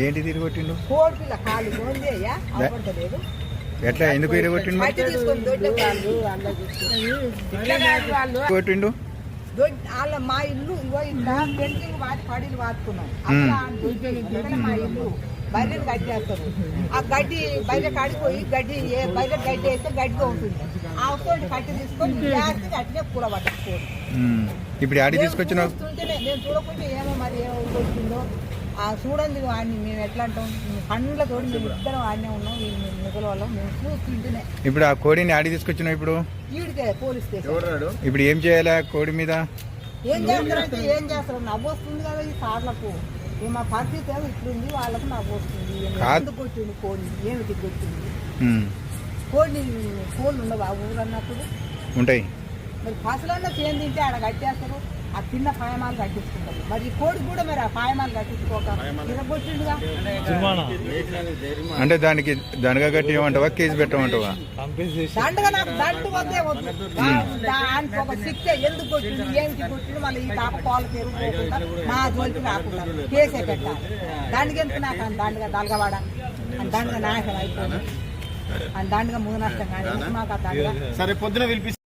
ఏంటి తిరిగి కొట్టిండు కోడి పిల్ల కాలు గోంది అయ్యా అవపడతలేదు ఎట్లా? ఎందుకు తిరిగి కొట్టిండు తీసుకొని వాళ్ళు ఇట్లా కాదు వాళ్ళు. కొట్టిండు దొడ్డి వాళ్ళ మా ఇల్లు ఇగో ఇట్లా పెయింటింగ్ వాటి పడిలు వాడుకున్నాం. అట్లా దొడ్డి ఇక్కడ మా ఇల్లు బయట కట్టేస్తారు. ఆ గడ్డి బయట కాడిపోయి గడ్డి ఏ బయట గడ్డి వేస్తే గడ్డిగా ఉంటుంది ఆ తోటి కట్టి తీసుకొని కూర. ఇప్పుడు ఆడి చూడకుంటే ఏమో మరి ఆ చూడండి వాడిని మేము ఎట్లా అంటాం? పండ్ల తోడు మేము ఇద్దరం ఆడనే ఉన్నాం మిగల వాళ్ళం మేము చూస్తుంటేనే. ఇప్పుడు ఆ కోడిని ఆడి తీసుకొచ్చినావు ఇప్పుడు? ఈడికే పోలీస్ ఇప్పుడు ఏం చేయాలి కోడి మీద? ఏం చేస్తారంటే ఏం చేస్తారు? నవ్వు వస్తుంది కదా ఈ సార్లకు. ఈ మా పరిస్థితి ఏమో ఇట్లుంది వాళ్ళకు నవ్వు వస్తుంది. ఎందుకు కొట్టింది కోడిని? ఏమిటి కొట్టింది. కోడిని కోళ్ళు ఉండవు? ఆ ఊరు అన్నప్పుడు? ఉంటాయి. మరి ఫసలన్నా చేయం తింటే ఆడ కట్టేస్తారు. ఆ చిన్న పాయమాలు కట్టించుకుంటారు. మరి ఈ కోడి కూడా మరి ఆ పాయమాలు కట్టించుకోక అంటే దానికి దండగా కట్టి ఏమంటావా? కేసు పెట్టమంటావా? దండగా నాకు దండు వద్దే వద్దు. దానికి ఒక శిక్ష ఎందుకు కొట్టింది ఏమిటి కొట్టింది మళ్ళీ ఈ తాప పాలు పెరుగుకోకుండా మా జోలికి రాకుండా కేసే పెట్టాలి. దానికి ఎంత నాకు దండగా దలగవాడ? అని దండగా నాశనం అయిపోయింది. అని దండగా మూడు నష్టం కానీ ఎందుకు మాకు ఆ దండగా సరే పొద్దున పిలిపి